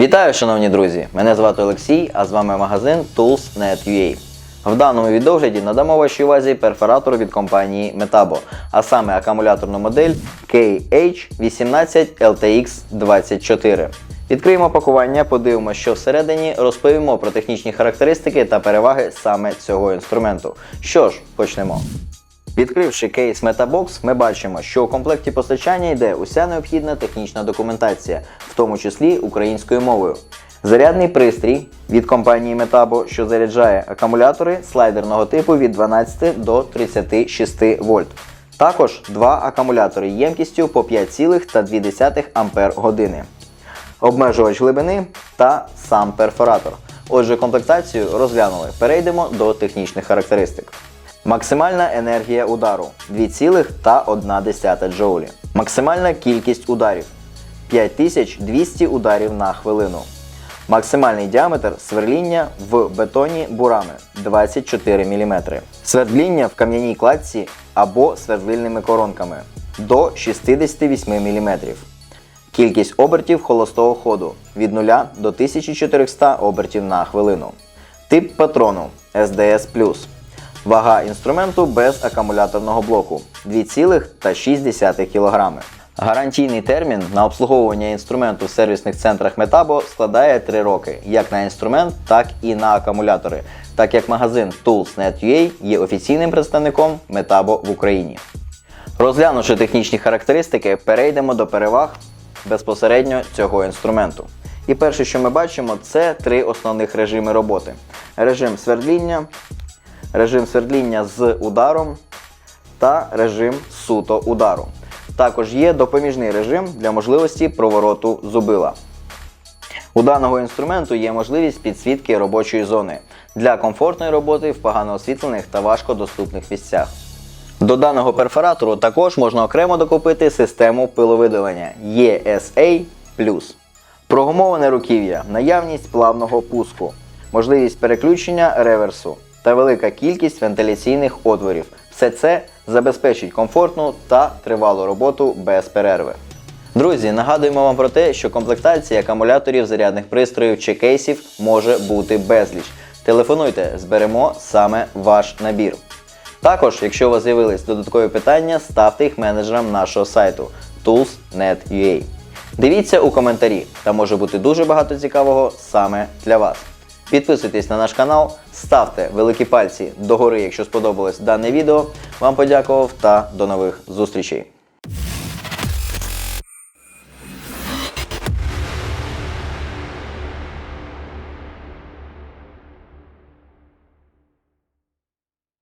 Вітаю, шановні друзі! Мене звати Олексій, а з вами магазин Tools.net.ua. В даному відогляді надамо вашій увазі перфоратор від компанії Metabo, а саме акумуляторну модель KH18LTX24. Відкриємо пакування, подивимося, що всередині, розповімо про технічні характеристики та переваги саме цього інструменту. Що ж, почнемо. Відкривши кейс Metabox, ми бачимо, що у комплекті постачання йде уся необхідна технічна документація, в тому числі українською мовою. Зарядний пристрій від компанії Metabo, що заряджає акумулятори слайдерного типу від 12 до 36 вольт. Також два акумулятори ємкістю по 5,2 Ампер години. Обмежувач глибини та сам перфоратор. Отже, комплектацію розглянули. Перейдемо до технічних характеристик. Максимальна енергія удару 2,1 джоулі. Максимальна кількість ударів 5200 ударів на хвилину. Максимальний діаметр сверління в бетоні бурами 24 мм. Свердління в кам'яній кладці або свердлильними коронками до 68 мм. Кількість обертів холостого ходу від 0 до 1400 обертів на хвилину. Тип патрону SDS+. Вага інструменту без акумуляторного блоку 2,6 кг. Гарантійний термін на обслуговування інструменту в сервісних центрах Metabo складає 3 роки, як на інструмент, так і на акумулятори, так як магазин Tools.net.ua є офіційним представником Metabo в Україні. Розглянувши технічні характеристики, перейдемо до переваг безпосередньо цього інструменту. І перше, що ми бачимо, це три основних режими роботи: режим свердління, режим свердління з ударом та режим суто удару. Також є допоміжний режим для можливості провороту зубила. У даного інструменту є можливість підсвітки робочої зони для комфортної роботи в погано освітлених та важкодоступних місцях. До даного перфоратору також можна окремо докупити систему пиловидалення ESA+. Прогумоване руків'я, наявність плавного пуску, можливість переключення реверсу та велика кількість вентиляційних отворів. Все це забезпечить комфортну та тривалу роботу без перерви. Друзі, нагадуємо вам про те, що комплектація акумуляторів зарядних пристроїв чи кейсів може бути безліч. Телефонуйте, зберемо саме ваш набір. Також, якщо у вас з'явились додаткові питання, ставте їх менеджерам нашого сайту tools.net.ua. Дивіться у коментарі, там може бути дуже багато цікавого саме для вас. Підписуйтесь на наш канал, ставте великі пальці догори, якщо сподобалось дане відео. Вам подякував та до нових зустрічей!